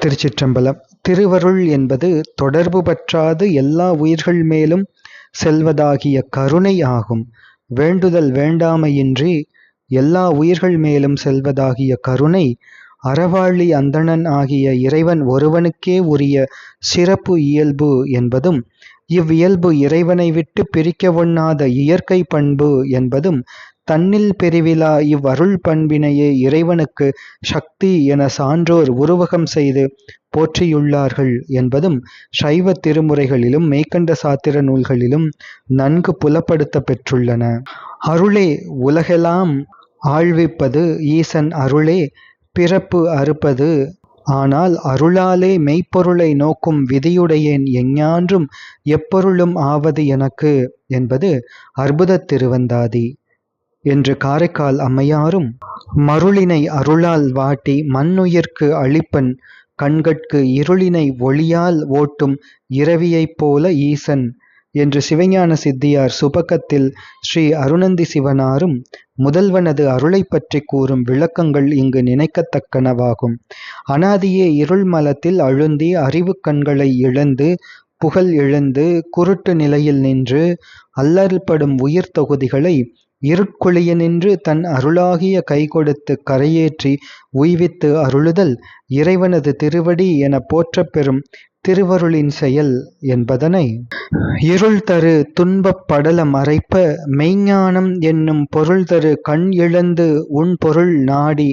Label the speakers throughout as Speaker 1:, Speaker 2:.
Speaker 1: திருச்சிற்றம்பலம். திருவருள் என்பது தொடர்பு பற்றாது எல்லா உயிர்கள் மேலும் செல்வதாகிய கருணை ஆகும். வேண்டுதல் வேண்டாமையின்றி எல்லா உயிர்கள் மேலும் செல்வதாகிய கருணை அறவாளி அந்தணன் ஆகிய இறைவன் ஒருவனுக்கே உரிய சிறப்பு இயல்பு என்பதும் இவ்வியல்பு இறைவனை விட்டு பிரிக்கவொண்ணாத இயற்கை பண்பு என்பதும் தன்னில் பெருவிலா இவ்வருள் பண்பினையே இறைவனுக்கு சக்தி என சான்றோர் உருவகம் செய்து போற்றியுள்ளார்கள் என்பதும் சைவ திருமுறைகளிலும் மேய்கண்ட சாத்திர நூல்களிலும் நன்கு புலப்படுத்த பெற்றுள்ளன. அருளே உலகெல்லாம் ஆழ்விப்பது ஈசன் அருளே பிறப்பு அறுப்பது ஆனால் அருளாலே மெய்ப்பொருளை நோக்கும் விதியுடையேன் எஞ்ஞான்றும் எப்பொருளும் ஆவது எனக்கு என்பது அற்புதத் திருவந்தாதி. என்று காரைக்கால் அம்மையாரும் மருளினை அருளால் வாட்டி மண்ணுயிர்க்கு அளிப்பன் கண்கட்கு இருளினை ஒளியால் ஓட்டும் இரவியைப் போல ஈசன் என்று சிவஞான சித்தியார் சுபக்கத்தில் ஸ்ரீ அருணந்தி சிவனாரும் முதல்வனது அருளை பற்றி கூறும் விளக்கங்கள் இங்கு நினைக்கத்தக்கனவாகும். அனாதியே இருள் மலத்தில் அழுந்தி அறிவு கண்களை இழந்து புகழ் இழந்து குருட்டு நிலையில் நின்று அல்லல்படும் உயிர் தொகுதிகளை இருட்குழியினின்று தன் அருளாகிய கைகொடுத்து கரையேற்றி உய்வித்து அருளுதல் இறைவனது திருவடி எனப் போற்றப்பெறும் திருவருளின் செயல் என்பதனை. இருள்தரு துன்பப் படலம் அரைப்ப மெய்ஞானம் என்னும் பொருள்தரு கண் இழந்து உன் பொருள் நாடி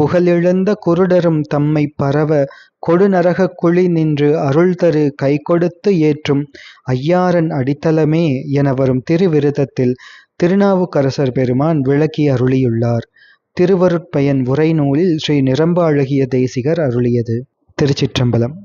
Speaker 1: புகழிழந்த குருடரும் தம்மைப் பரவ கொடுநரகக் குழி நின்று அருள்தரு கைகொடுத்து ஏற்றும் ஐயாறன் அடித்தளமே என வரும் திருவிருதத்தில் திருநாவுக்கரசர் பெருமான் விளக்கி அருளியுள்ளார். திருவருட்பயன் உரை நூலில் ஸ்ரீ நிரம்ப அழகிய தேசிகர் அருளியது. திருச்சிற்றம்பலம்